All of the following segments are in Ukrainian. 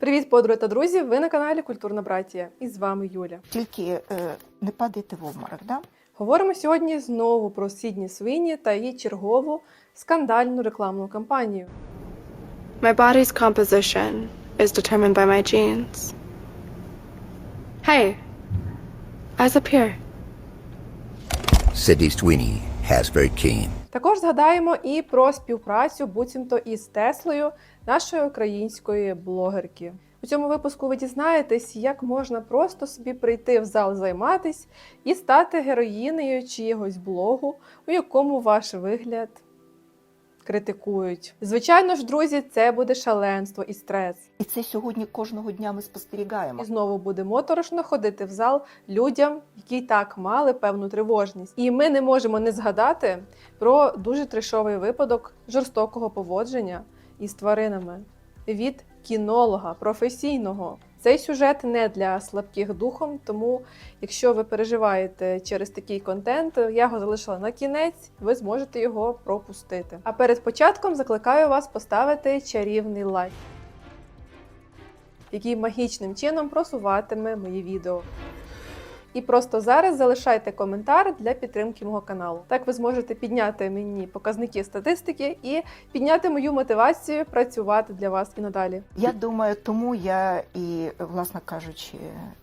Привіт, подруги та друзі! Ви на каналі Культурна Братія. І з вами Юля. Тільки е, не падайте в обморок, да? Говоримо сьогодні знову про Сідні Свині та її чергову скандальну рекламну кампанію. My body's composition is determined by my genes. Hey, eyes up here. Very keen. Також згадаємо і про співпрацю буцімто із Теслою, нашої української блогерки. У цьому випуску ви дізнаєтесь, як можна просто собі прийти в зал займатись і стати героїнею чиєгось блогу, у якому ваш вигляд критикують. Звичайно ж, друзі, це буде шаленство і стрес. І це сьогодні кожного дня ми спостерігаємо. І знову буде моторошно ходити в зал людям, які й так мали певну тривожність. І ми не можемо не згадати про дуже трешовий випадок жорстокого поводження із тваринами від кінолога професійного. Цей сюжет не для слабких духом, тому якщо ви переживаєте через такий контент, я його залишила на кінець, ви зможете його пропустити. А перед початком закликаю вас поставити чарівний лайк який магічним чином просуватиме мої відео. І просто зараз залишайте коментар для підтримки мого каналу. Так ви зможете підняти мені показники статистики і підняти мою мотивацію працювати для вас і надалі. Я думаю, тому я і, власне кажучи,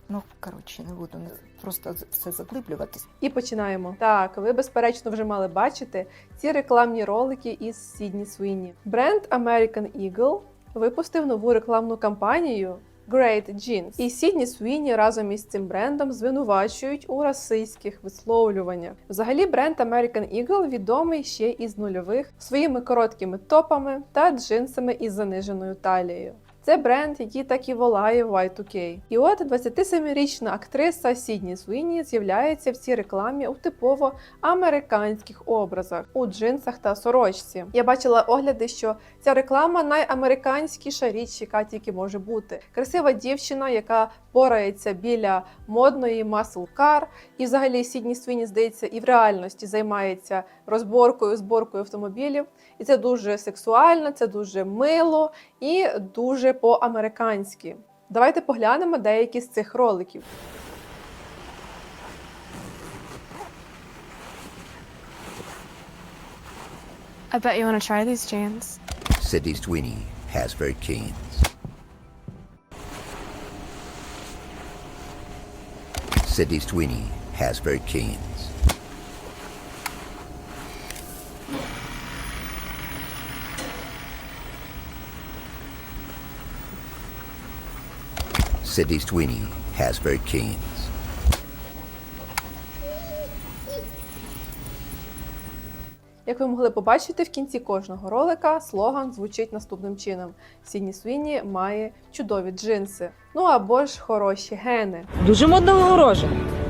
ну коротше, не буду просто все заглиблюватись. І починаємо. Так, ви безперечно вже мали бачити ці рекламні ролики із Сідні Свіні. Бренд American Eagle випустив нову рекламну кампанію. Great Jeans. І Сідні Свіні разом із цим брендом звинувачують у расистських висловлюваннях. Взагалі, бренд American Eagle відомий ще із нульових своїми короткими топами та джинсами із заниженою талією. Це бренд, який так і волає Y2K. І от 27-річна актриса Сідні Свіні з'являється в цій рекламі у типово американських образах у джинсах та сорочці. Я бачила огляди, що ця реклама найамериканськіша річ, яка тільки може бути. Красива дівчина, яка порається біля модної car. І взагалі Сідні Свіні, здається, і в реальності займається розборкою, зборкою автомобілів. І це дуже сексуально, це дуже мило і дуже по-американськи. Давайте поглянемо деякі з цих роликів. I bet you want to try these jeans. Sidney Sweeney has very keen. Sidney Sweeney has very Sidney Sweeney has very keen. Як ви могли побачити, в кінці кожного ролика слоган звучить наступним чином: Сідні Свіні має чудові джинси. Ну або ж хороші гени. Дуже модно огорожа.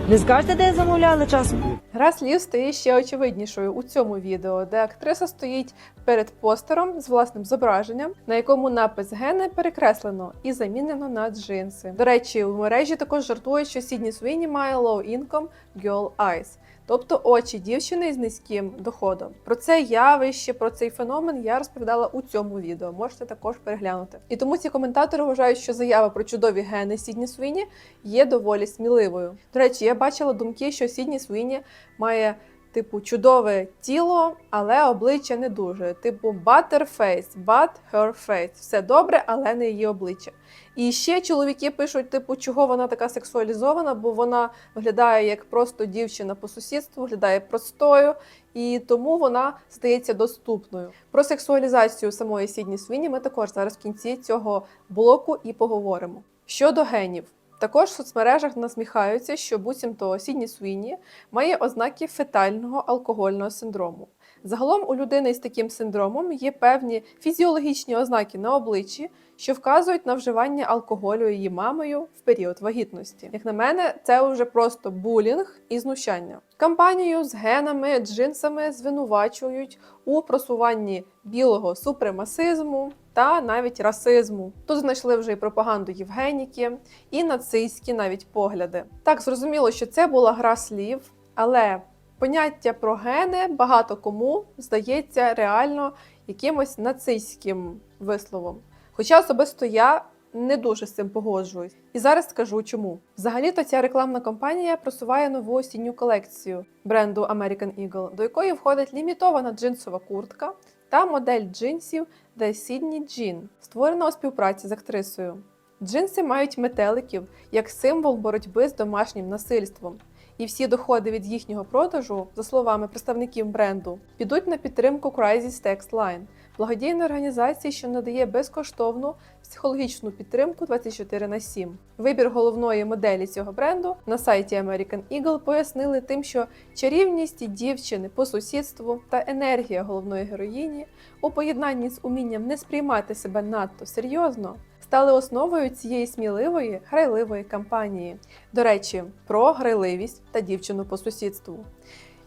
Не скажете, де замовляли часом? Гра слів стає ще очевиднішою у цьому відео, де актриса стоїть перед постером з власним зображенням, на якому напис гени перекреслено і замінено на джинси. До речі, у мережі також жартують, що Сідні Суїні має low income girl eyes. Тобто очі дівчини з низьким доходом. Про це явище, про цей феномен я розповідала у цьому відео. Можете також переглянути. І тому ці коментатори вважають, що заява про чудові гени Сідні Суїні є доволі сміливою. До речі, я бачила думки, що Сідні Суїні має. Типу, чудове тіло, але обличчя не дуже. Типу, butter face, but her face. Все добре, але не її обличчя. І ще чоловіки пишуть, типу, чого вона така сексуалізована, бо вона виглядає як просто дівчина по сусідству, виглядає простою, і тому вона стається доступною. Про сексуалізацію самої Сідні Свіні ми також зараз в кінці цього блоку і поговоримо. Щодо генів. Також в соцмережах насміхаються, що буцімто Сідні Суїні має ознаки фетального алкогольного синдрому. Загалом у людини з таким синдромом є певні фізіологічні ознаки на обличчі, що вказують на вживання алкоголю її мамою в період вагітності. Як на мене, це вже просто булінг і знущання. Кампанію з генами, джинсами звинувачують у просуванні білого супремасизму та навіть расизму. Тут знайшли вже і пропаганду Євгеніки, і нацистські навіть погляди. Так зрозуміло, що це була гра слів, але поняття про гени багато кому здається реально якимось нацистським висловом. Хоча особисто я не дуже з цим погоджуюсь. І зараз скажу чому. Взагалі-то ця рекламна кампанія просуває нову осінню колекцію бренду American Eagle, до якої входить лімітована джинсова куртка та модель джинсів The Sydney Jean, створена у співпраці з актрисою. Джинси мають метеликів як символ боротьби з домашнім насильством. І всі доходи від їхнього продажу, за словами представників бренду, підуть на підтримку Crisis Text Line, благодійної організації, що надає безкоштовну психологічну підтримку 24 на 7. Вибір головної моделі цього бренду на сайті American Eagle пояснили тим, що чарівність дівчини по сусідству та енергія головної героїні у поєднанні з умінням не сприймати себе надто серйозно стали основою цієї сміливої, грайливої кампанії. До речі, про грайливість та дівчину по сусідству.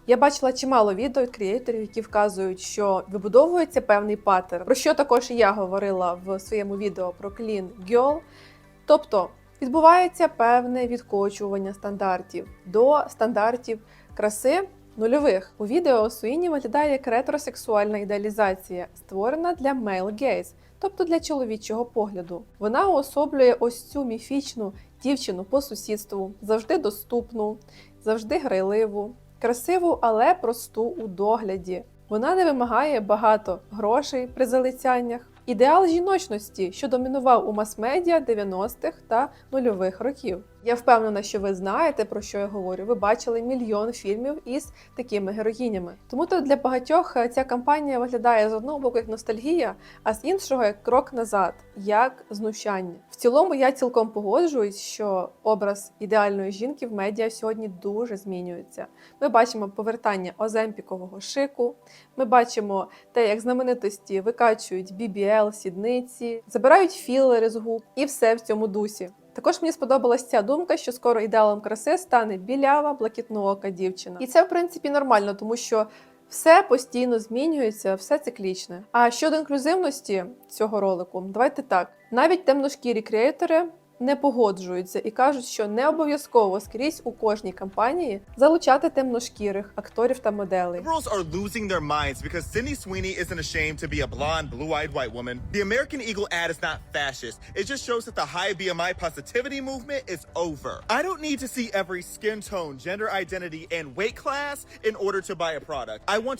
Я бачила чимало відео від креаторів, які вказують, що вибудовується певний паттерн, про що також і я говорила в своєму відео про Clean Girl. Тобто відбувається певне відкочування стандартів до стандартів краси нульових. У відео Суїні виглядає як ретросексуальна ідеалізація, створена для male gaze, тобто для чоловічого погляду. Вона уособлює ось цю міфічну дівчину по сусідству, завжди доступну, завжди грайливу, красиву, але просту у догляді. Вона не вимагає багато грошей при залицяннях. Ідеал жіночності, що домінував у мас-медіа 90-х та нульових років. Я впевнена, що ви знаєте про що я говорю. Ви бачили мільйон фільмів із такими героїнями. Тому то для багатьох е, ця кампанія виглядає з одного боку як ностальгія, а з іншого як крок назад, як знущання. В цілому я цілком погоджуюсь, що образ ідеальної жінки в медіа сьогодні дуже змінюється. Ми бачимо повертання оземпікового шику, ми бачимо те, як знаменитості викачують BBL, сідниці, забирають філери з губ і все в цьому дусі. Також мені сподобалась ця думка, що скоро ідеалом краси стане білява, блакитноока дівчина. І це, в принципі, нормально, тому що все постійно змінюється, все циклічне. А щодо інклюзивності цього ролику, давайте так: навіть темношкірі креатори не погоджуються і кажуть, що не обов'язково скрізь у кожній кампанії залучати темношкірих акторів та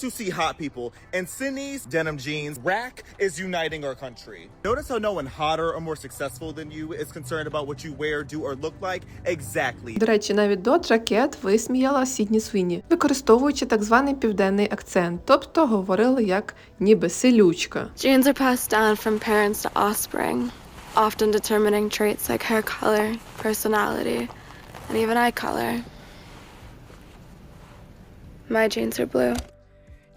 see hot people, and Sydney's denim jeans rack is uniting our country. Notice how no one hotter or more successful than you is concerned about what you wear, do, or look like? Exactly. До речі, навіть Доджа Кет висміяла Сідні Свіні, використовуючи так званий південний акцент, тобто говорили як ніби селючка. Genes are passed down from parents to offspring, often determining traits like hair color, personality, and even eye color. My genes are blue.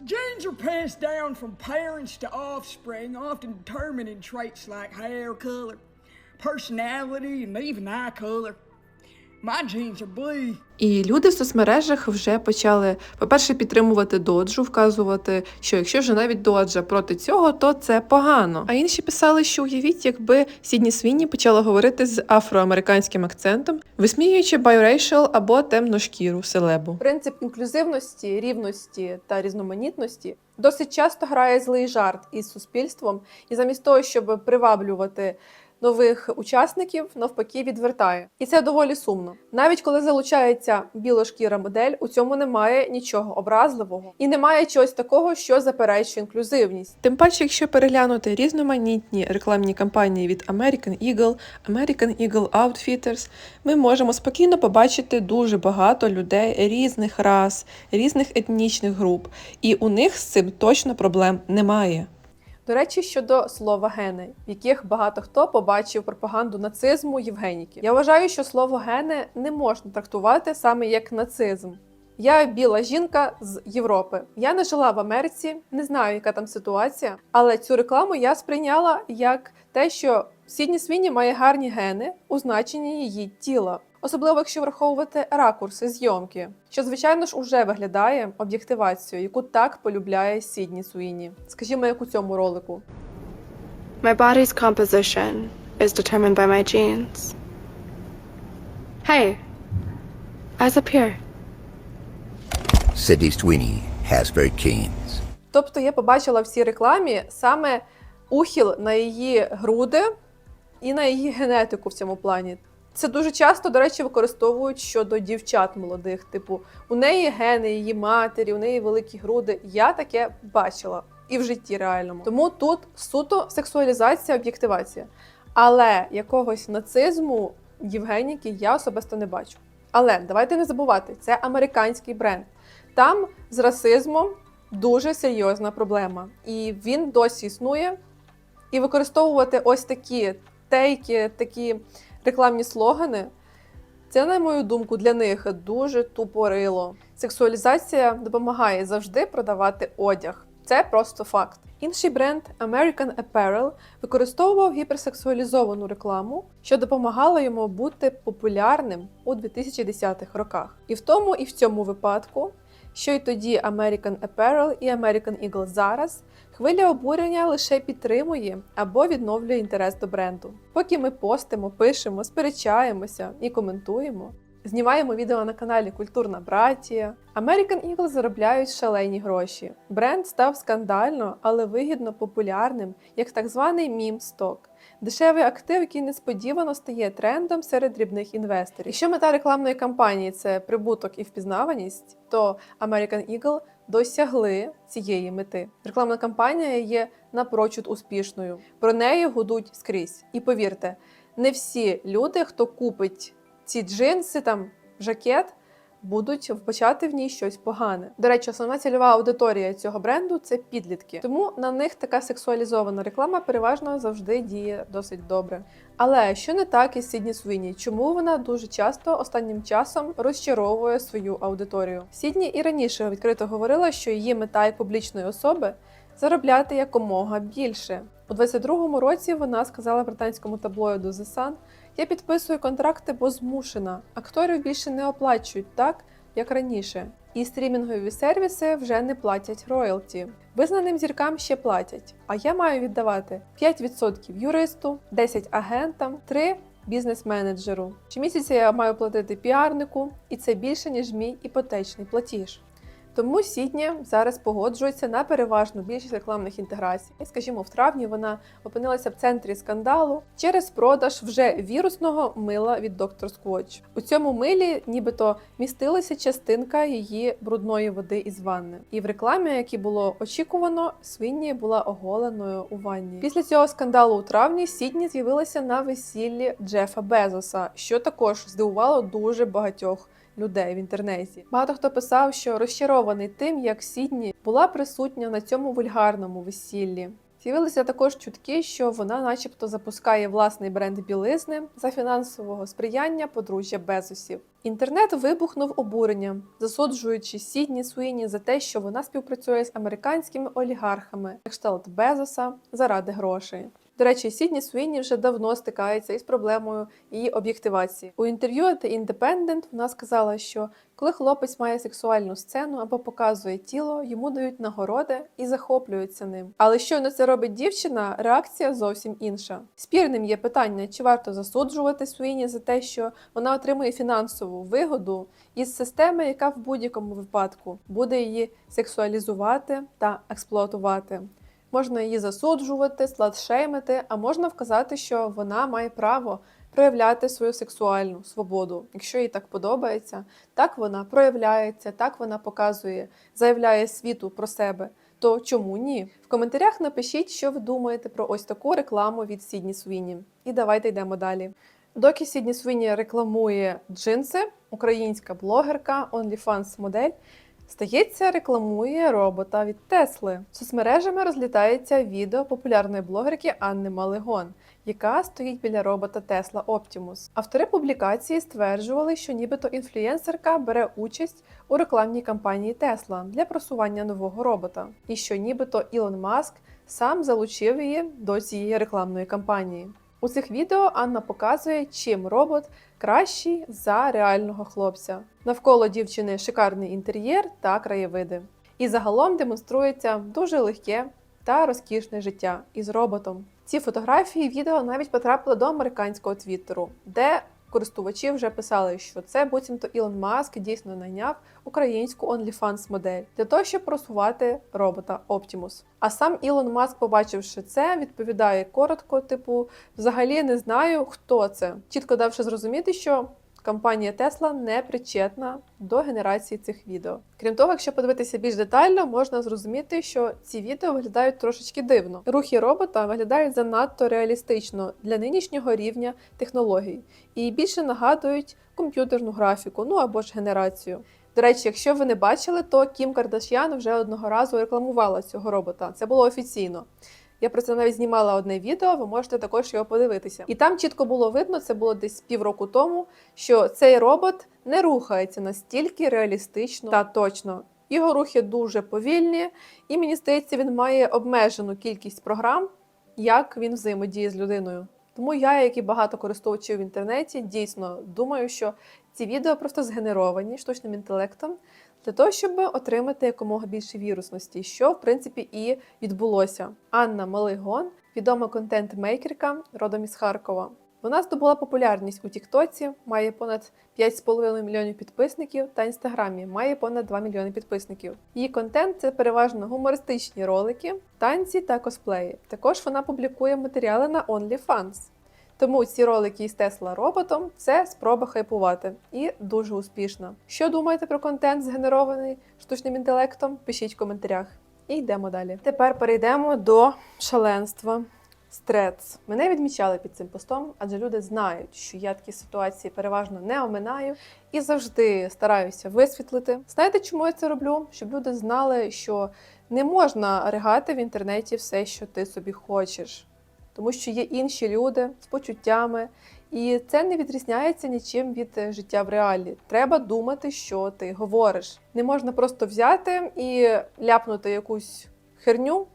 Genes are passed down from parents to offspring, often determining traits like hair color, І люди в соцмережах вже почали, по-перше, підтримувати доджу, вказувати, що якщо вже навіть доджа проти цього, то це погано. А інші писали, що уявіть, якби Сідні Свіні почала говорити з афроамериканським акцентом, висміюючи байрейшл або темну шкіру селебу. Принцип інклюзивності, рівності та різноманітності досить часто грає злий жарт із суспільством, і замість того, щоб приваблювати нових учасників навпаки відвертає. І це доволі сумно. Навіть коли залучається білошкіра модель, у цьому немає нічого образливого і немає чогось такого, що заперечує інклюзивність. Тим паче, якщо переглянути різноманітні рекламні кампанії від American Eagle, American Eagle Outfitters, ми можемо спокійно побачити дуже багато людей різних рас, різних етнічних груп, і у них з цим точно проблем немає. До речі, щодо слова гени, в яких багато хто побачив пропаганду нацизму Євгеніки. Я вважаю, що слово гени не можна трактувати саме як нацизм. Я біла жінка з Європи. Я не жила в Америці, не знаю, яка там ситуація, але цю рекламу я сприйняла як те, що Сідні Свіні має гарні гени у значенні її тіла. Особливо якщо враховувати ракурси зйомки, що звичайно ж уже виглядає об'єктивацією, яку так полюбляє Сідні Суїні. Скажімо, як у цьому ролику. My body's composition is determined by my genes. Hey, eyes up here. Sydney Sweeney has very keens. Тобто я побачила в цій рекламі саме ухил на її груди і на її генетику в цьому плані. Це дуже часто, до речі, використовують щодо дівчат молодих. Типу, у неї гени, її матері, у неї великі груди. Я таке бачила і в житті реальному. Тому тут суто сексуалізація, об'єктивація. Але якогось нацизму Євгеніки я особисто не бачу. Але давайте не забувати, це американський бренд. Там з расизмом дуже серйозна проблема, і він досі існує. І використовувати ось такі тейки, такі рекламні слогани. Це, на мою думку, для них дуже тупорило. Сексуалізація допомагає завжди продавати одяг. Це просто факт. Інший бренд American Apparel використовував гіперсексуалізовану рекламу, що допомагало йому бути популярним у 2010-х роках. І в тому, і в цьому випадку, що й тоді American Apparel і American Eagle зараз, хвиля обурення лише підтримує або відновлює інтерес до бренду. Поки ми постимо, пишемо, сперечаємося і коментуємо. Знімаємо відео на каналі Культурна Братія. American Eagle заробляють шалені гроші. Бренд став скандально, але вигідно популярним як так званий мім сток. Дешевий актив, який несподівано стає трендом серед дрібних інвесторів. Якщо мета рекламної кампанії це прибуток і впізнаваність, то American Eagle досягли цієї мети. Рекламна кампанія є напрочуд успішною. Про неї гудуть скрізь. І повірте, не всі люди, хто купить ці джинси, там жакет, будуть вбачати в ній щось погане. До речі, основна цільова аудиторія цього бренду це підлітки, тому на них така сексуалізована реклама переважно завжди діє досить добре. Але що не так із Сідні Свині? Чому вона дуже часто останнім часом розчаровує свою аудиторію? Сідні і раніше відкрито говорила, що її мета як публічної особи заробляти якомога більше. У 22-му році вона сказала британському таблоїду The Sun, я підписую контракти, бо змушена. Акторів більше не оплачують так, як раніше. І стрімінгові сервіси вже не платять роялті. Визнаним зіркам ще платять. А я маю віддавати 5% юристу, 10 агентам, 3 бізнес-менеджеру. Щомісяця я маю платити піарнику, і це більше, ніж мій іпотечний платіж. Тому Сідні зараз погоджується на переважну більшість рекламних інтеграцій. Скажімо, в травні вона опинилася в центрі скандалу через продаж вже вірусного мила від Dr. Squatch. У цьому милі нібито містилася частинка її брудної води із ванни. І в рекламі, як і було очікувано, свині була оголеною у ванні. Після цього скандалу у травні Сідні з'явилася на весіллі Джефа Безоса, що також здивувало дуже багатьох людей в інтернеті. Багато хто писав, що розчарований тим, як Сідні була присутня на цьому вульгарному весіллі. З'явилися також чутки, що вона, начебто, запускає власний бренд білизни за фінансового сприяння подружжя Безосів. Інтернет вибухнув обуренням, засуджуючи Сідні Суїні за те, що вона співпрацює з американськими олігархами, кшталт Безоса заради грошей. До речі, Сідні Суїні вже давно стикається із проблемою її об'єктивації. У інтерв'ю The Independent вона сказала, що коли хлопець має сексуальну сцену або показує тіло, йому дають нагороди і захоплюються ним. Але щойно це робить дівчина, реакція зовсім інша. Спірним є питання, чи варто засуджувати Суїні за те, що вона отримує фінансову вигоду із системи, яка в будь-якому випадку буде її сексуалізувати та експлуатувати. Можна її засуджувати, сладшеймити, а можна вказати, що вона має право проявляти свою сексуальну свободу. Якщо їй так подобається, так вона проявляється, так вона показує, заявляє світу про себе. То чому ні? В коментарях напишіть, що ви думаєте про ось таку рекламу від Сідні Свіні. І давайте йдемо далі. Доки Сідні Свіні рекламує джинси, українська блогерка OnlyFans модель Стається, рекламує робота від Тесли. Соцмережами розлітається відео популярної блогерки Анни Малигон, яка стоїть біля робота Tesla Optimus. Автори публікації стверджували, що нібито інфлюєнсерка бере участь у рекламній кампанії Tesla для просування нового робота, і що нібито Ілон Маск сам залучив її до цієї рекламної кампанії. У цих відео Анна показує, чим робот кращий за реального хлопця. Навколо дівчини шикарний інтер'єр та краєвиди. І загалом демонструється дуже легке та розкішне життя із роботом. Ці фотографії і відео навіть потрапили до американського твіттеру, де користувачі вже писали, що це буцімто Ілон Маск дійсно найняв українську OnlyFans модель для того, щоб просувати робота Optimus. А сам Ілон Маск, побачивши це, відповідає коротко: типу, взагалі не знаю, хто це, чітко давши зрозуміти, що компанія Tesla не причетна до генерації цих відео. Крім того, якщо подивитися більш детально, можна зрозуміти, що ці відео виглядають трошечки дивно. Рухи робота виглядають занадто реалістично для нинішнього рівня технологій і більше нагадують комп'ютерну графіку, ну або ж генерацію. До речі, якщо ви не бачили, то Кім Кардашян вже одного разу рекламувала цього робота. Це було офіційно. Я про це навіть знімала одне відео, ви можете також його подивитися. І там чітко було видно, це було десь півроку тому, що цей робот не рухається настільки реалістично та точно. Його рухи дуже повільні, і мені здається, він має обмежену кількість програм, як він взаємодіє з людиною. Тому я, як і багато користувачів в інтернеті, дійсно думаю, що ці відео просто згенеровані штучним інтелектом для того, щоб отримати якомога більше вірусності, що в принципі і відбулося. Анна Малигон, відома контент-мейкерка родом із Харкова. Вона здобула популярність у Тіктоці, має понад 5,5 мільйонів підписників та інстаграмі має понад 2 мільйони підписників. Її контент це переважно гумористичні ролики, танці та косплеї. Також вона публікує матеріали на OnlyFans. Тому ці ролики із Тесла роботом це спроба хайпувати і дуже успішна. Що думаєте про контент, згенерований штучним інтелектом? Пишіть в коментарях. І йдемо далі. Тепер перейдемо до шаленства. Стрец. Мене відмічали під цим постом, адже люди знають, що я такі ситуації переважно не оминаю і завжди стараюся висвітлити. Знаєте, чому я це роблю? Щоб люди знали, що не можна ригати в інтернеті все, що ти собі хочеш тому що є інші люди з почуттями, і це не відрізняється нічим від е, життя в реалі. Треба думати, що ти говориш. Не можна просто взяти і ляпнути якусь херню.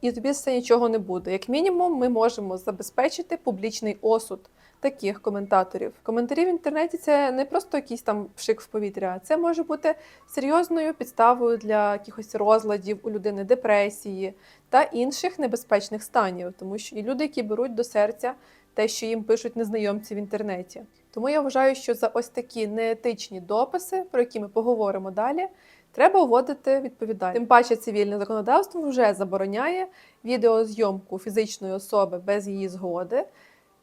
І тобі це нічого не буде. Як мінімум, ми можемо забезпечити публічний осуд таких коментаторів. Коментарі в інтернеті це не просто якийсь там пшик в повітря, це може бути серйозною підставою для якихось розладів у людини депресії та інших небезпечних станів, тому що є люди, які беруть до серця те, що їм пишуть незнайомці в інтернеті. Тому я вважаю, що за ось такі неетичні дописи, про які ми поговоримо далі, треба вводити відповідальність. Тим паче цивільне законодавство вже забороняє відеозйомку фізичної особи без її згоди.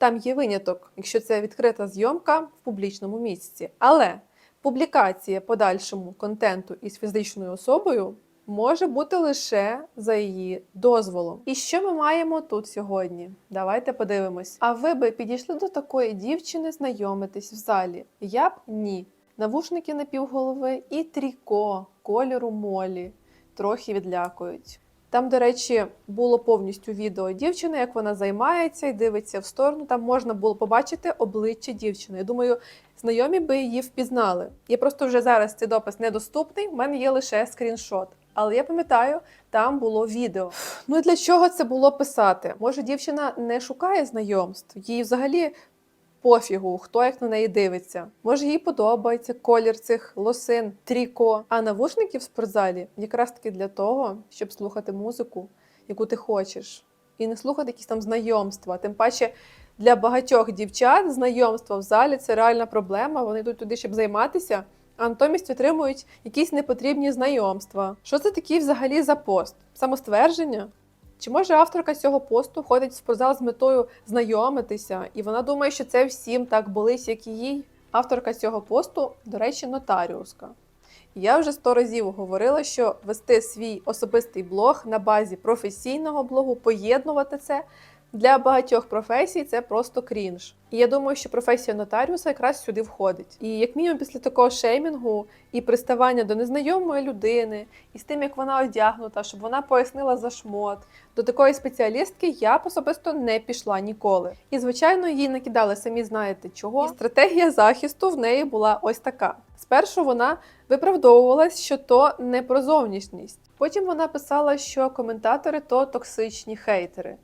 Там є виняток, якщо це відкрита зйомка в публічному місці. Але публікація подальшому контенту із фізичною особою може бути лише за її дозволом. І що ми маємо тут сьогодні? Давайте подивимось. А ви би підійшли до такої дівчини знайомитись в залі? Я б ні. Навушники на півголови і тріко кольору молі трохи відлякують. Там, до речі, було повністю відео дівчини, як вона займається і дивиться в сторону. Там можна було побачити обличчя дівчини. Я думаю, знайомі би її впізнали. Я просто вже зараз цей допис недоступний. в мене є лише скріншот. Але я пам'ятаю, там було відео. Ну і для чого це було писати? Може, дівчина не шукає знайомств, їй взагалі пофігу, хто як на неї дивиться. Може, їй подобається колір цих лосин, тріко. А навушники в спортзалі якраз таки для того, щоб слухати музику, яку ти хочеш, і не слухати якісь там знайомства. Тим паче для багатьох дівчат знайомства в залі це реальна проблема. Вони йдуть туди, щоб займатися. А натомість отримують якісь непотрібні знайомства. Що це такий взагалі за пост? Самоствердження? Чи може авторка цього посту ходить в спортзал з метою знайомитися, і вона думає, що це всім так болить, як і їй? Авторка цього посту, до речі, нотаріуска. Я вже сто разів говорила, що вести свій особистий блог на базі професійного блогу, поєднувати це для багатьох професій це просто крінж. І я думаю, що професія нотаріуса якраз сюди входить. І як мінімум після такого шеймінгу і приставання до незнайомої людини, і з тим, як вона одягнута, щоб вона пояснила за шмот. До такої спеціалістки я особисто не пішла ніколи. І звичайно, їй накидали самі знаєте чого. І стратегія захисту в неї була ось така: спершу вона виправдовувалась, що то не про зовнішність. Потім вона писала, що коментатори то токсичні хейтери.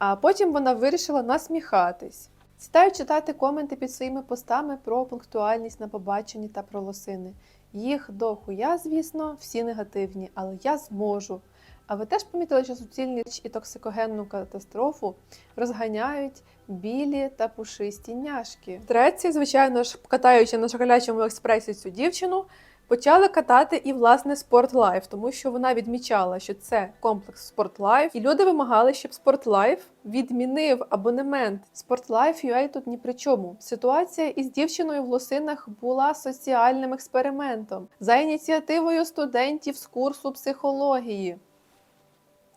А потім вона вирішила насміхатись. Сідаю читати коменти під своїми постами про пунктуальність на побаченні та про лосини. Їх до хуя, звісно, всі негативні, але я зможу. А ви теж помітили, що суцільні і токсикогенну катастрофу розганяють білі та пушисті няшки? Треці, звичайно ж, катаючи на шоколячому експресі цю дівчину, почали катати і власне Спортлайф, тому що вона відмічала, що це комплекс Спортлайф, і люди вимагали, щоб Спортлайф відмінив абонемент. Спортлайф UA тут ні при чому. Ситуація із дівчиною в лосинах була соціальним експериментом за ініціативою студентів з курсу психології.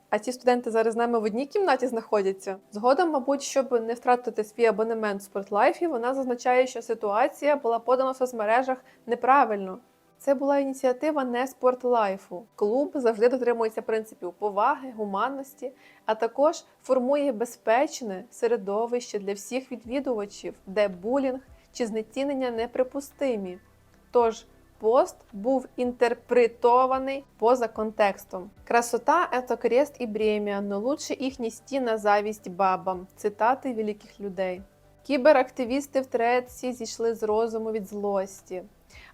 А ці студенти зараз з нами в одній кімнаті знаходяться. Згодом, мабуть, щоб не втратити свій абонемент в Спортлайфі, вона зазначає, що ситуація була подана в соцмережах неправильно. Це була ініціатива не спортлайфу. Клуб завжди дотримується принципів поваги, гуманності, а також формує безпечне середовище для всіх відвідувачів, де булінг чи знецінення неприпустимі. Тож пост був інтерпретований поза контекстом. Красота это крест і бремя, но лучше їх нести на завість бабам. Цитати великих людей. Кіберактивісти в Тредсі зійшли з розуму від злості.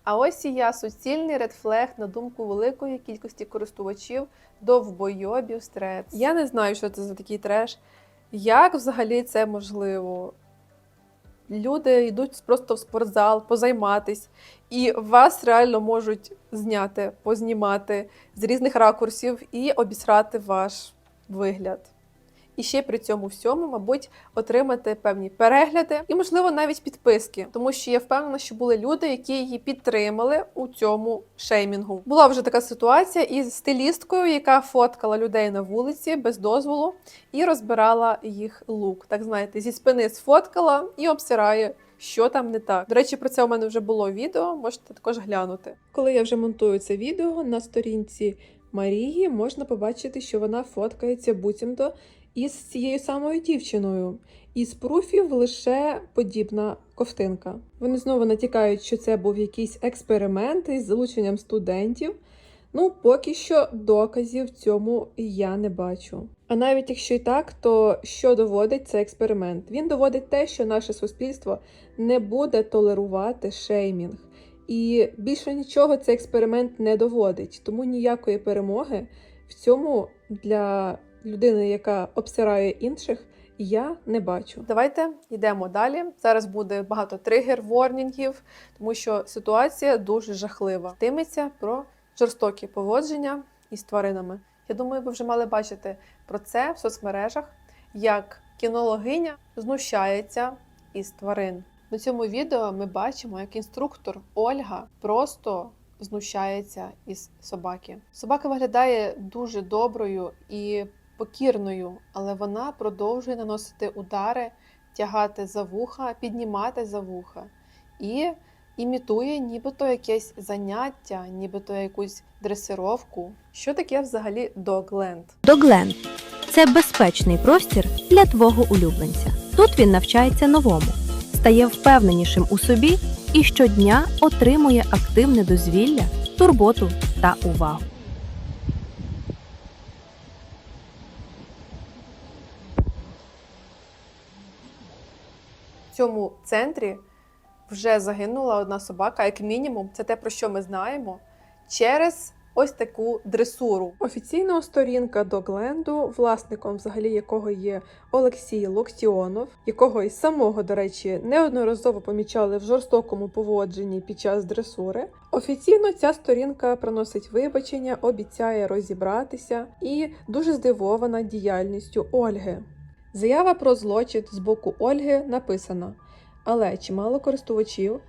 А ось і я суцільний редфлег на думку великої кількості користувачів довбойобів Threads. Я не знаю, що це за такий треш. Як взагалі це можливо? Люди йдуть просто в спортзал позайматись, і вас реально можуть зняти, познімати з різних ракурсів і обісрати ваш вигляд. І ще при цьому всьому, мабуть, отримати певні перегляди і, можливо, навіть підписки, тому що я впевнена, що були люди, які її підтримали у цьому шеймінгу. Була вже така ситуація із стилісткою, яка фоткала людей на вулиці без дозволу і розбирала їх лук. Так знаєте, зі спини сфоткала і обсирає. Що там не так? До речі, про це у мене вже було відео, можете також глянути. Коли я вже монтую це відео на сторінці Марії, можна побачити, що вона фоткається буцімто із цією самою дівчиною. Із пруфів лише подібна ковтинка. Вони знову натякають, що це був якийсь експеримент із залученням студентів. Ну, поки що доказів цьому я не бачу. А навіть якщо і так, то що доводить цей експеримент? Він доводить те, що наше суспільство не буде толерувати шеймінг. І більше нічого цей експеримент не доводить, тому ніякої перемоги в цьому для людини, яка обсирає інших, я не бачу. Давайте йдемо далі. Зараз буде багато тригер, ворнінгів, тому що ситуація дуже жахлива. Йтиметься про жорстокі поводження із тваринами. Я думаю, ви вже мали бачити про це в соцмережах, як кінологиня знущається із тварин. На цьому відео ми бачимо, як інструктор Ольга просто знущається із собаки. Собака виглядає дуже доброю і покірною, але вона продовжує наносити удари, тягати за вуха, піднімати за вуха і імітує нібито якесь заняття, нібито якусь дресировку. Що таке взагалі догленд? Догленд це безпечний простір для твого улюбленця. Тут він навчається новому, стає впевненішим у собі і щодня отримує активне дозвілля, турботу та увагу. Цьому центрі вже загинула одна собака, як мінімум, це те, про що ми знаємо, через ось таку дресуру. Офіційна сторінка Догленду, власником взагалі якого є Олексій Локтіонов, якого і самого, до речі, неодноразово помічали в жорстокому поводженні під час дресури. Офіційно ця сторінка приносить вибачення, обіцяє розібратися і дуже здивована діяльністю Ольги. Заява про злочин з боку Ольги написана, але чимало користувачів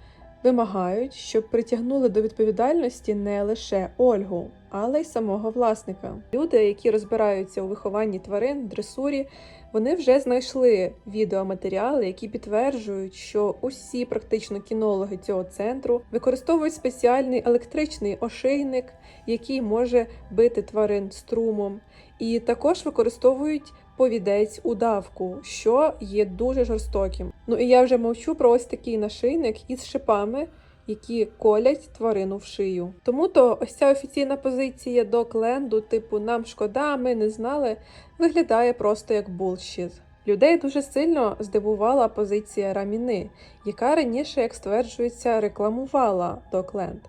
вимагають, щоб притягнули до відповідальності не лише Ольгу, але й самого власника. Люди, які розбираються у вихованні тварин, дресурі, вони вже знайшли відеоматеріали, які підтверджують, що усі практично кінологи цього центру використовують спеціальний електричний ошейник, який може бити тварин струмом, і також використовують повідець удавку, що є дуже жорстоким. Ну і я вже мовчу про ось такий нашийник із шипами, які колять тварину в шию. Тому то ось ця офіційна позиція до кленду, типу нам шкода, ми не знали, виглядає просто як булшіт. Людей дуже сильно здивувала позиція Раміни, яка раніше, як стверджується, рекламувала Докленд.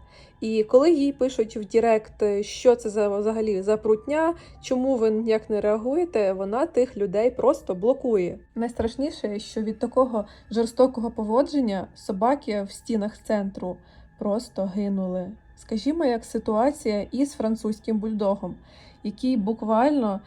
І коли їй пишуть в Дірект, що це за взагалі за прутня, чому ви ніяк не реагуєте, вона тих людей просто блокує. Найстрашніше, що від такого жорстокого поводження собаки в стінах центру просто гинули. Скажімо, як ситуація із французьким бульдогом, який буквально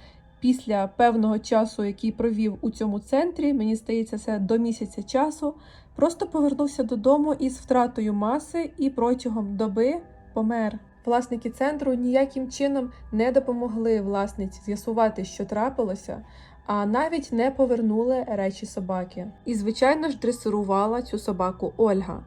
після певного часу, який провів у цьому центрі, мені здається, це до місяця часу, просто повернувся додому із втратою маси і протягом доби помер. Власники центру ніяким чином не допомогли власниці з'ясувати, що трапилося, а навіть не повернули речі собаки. І, звичайно ж, дресирувала цю собаку Ольга.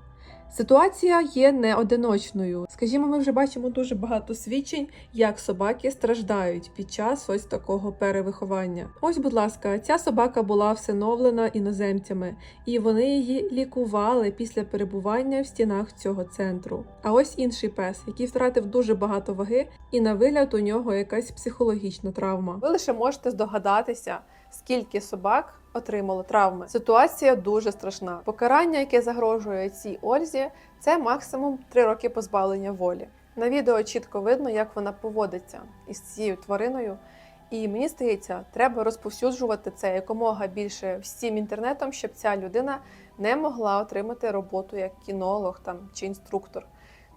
Ситуація є не одиночною. Скажімо, ми вже бачимо дуже багато свідчень, як собаки страждають під час ось такого перевиховання. Ось, будь ласка, ця собака була всиновлена іноземцями, і вони її лікували після перебування в стінах цього центру. А ось інший пес, який втратив дуже багато ваги, і на вигляд у нього якась психологічна травма. Ви лише можете здогадатися, скільки собак отримало травми. Ситуація дуже страшна. Покарання, яке загрожує цій Ользі, це максимум 3 роки позбавлення волі. На відео чітко видно, як вона поводиться із цією твариною. І мені здається, треба розповсюджувати це якомога більше всім інтернетом, щоб ця людина не могла отримати роботу як кінолог там чи інструктор.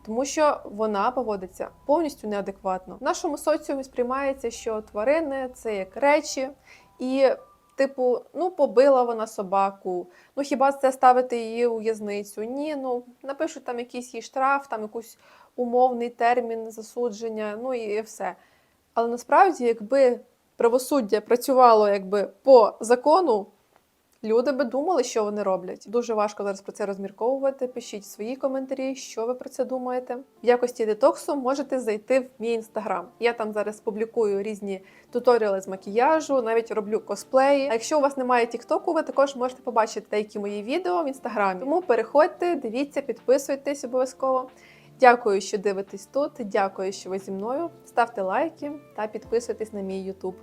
Тому що вона поводиться повністю неадекватно. В нашому соціумі сприймається, що тварини це як речі, і, типу, ну побила вона собаку. Ну хіба це ставити її у в'язницю? Ні, ну напишуть там якийсь її штраф, там якийсь умовний термін засудження, ну і все. Але насправді, якби правосуддя працювало якби по закону, люди би думали, що вони роблять. Дуже важко зараз про це розмірковувати. Пишіть свої коментарі, що ви про це думаєте. В якості детоксу можете зайти в мій інстаграм. Я там зараз публікую різні туторіали з макіяжу, навіть роблю косплеї. А якщо у вас немає тіктоку, ви також можете побачити деякі мої відео в інстаграмі. Тому переходьте, дивіться, підписуйтесь обов'язково. Дякую, що дивитесь тут. Дякую, що ви зі мною. Ставте лайки та підписуйтесь на мій YouTube.